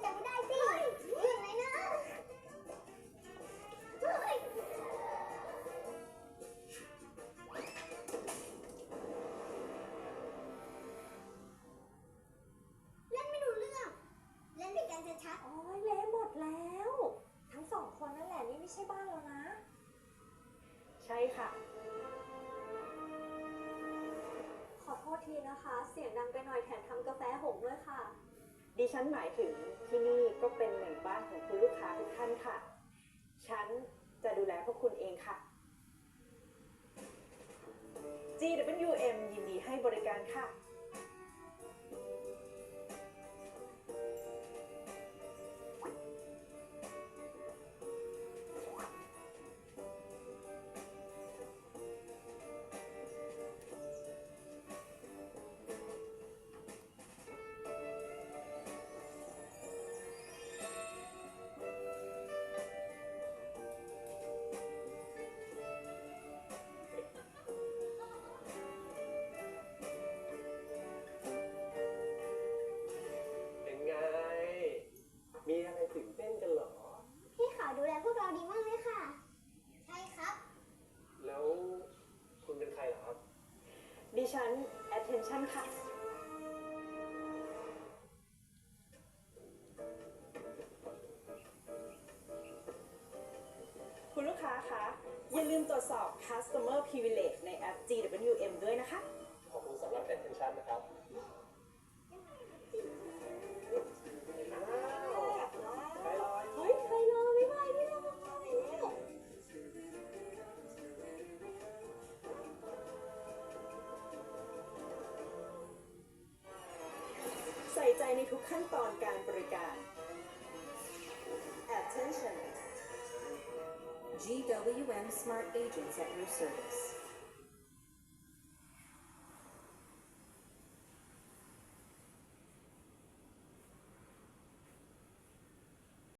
เล่นไม่รู้เรื่อง เล่นด้วยกัชัดอ้ยเละหมดแล้ว ทั้งสองคนนั่นแหละนี่ไม่ใช่บ้านเรานะ ใช่ค่ะ ขอโทษทีนะคะ เสียงดังไปหน่อยแถมทำกาแฟหงด้วยค่ะ ดิฉันหมายถึงที่นี่ก็เป็นหนึ่งบ้านของคุณลูกค้าทุกท่านค่ะ ฉันจะดูแลพวกคุณเองค่ะ GWM ยินดีให้บริการค่ะ พี่ขาวดูแลพวกเราดีมากเลยค่ะ ใช่ครับ แล้วคุณเป็นใครเหรอครับ ดิฉัน attention ค่ะ คุณลูกค้าคะ อย่าลืมตรวจสอบ customer privilege ในแอป GWM ด้วยนะคะ ใส่ใจในทุกขั้นตอนการบริการ attention GWM Smart Agents at your service.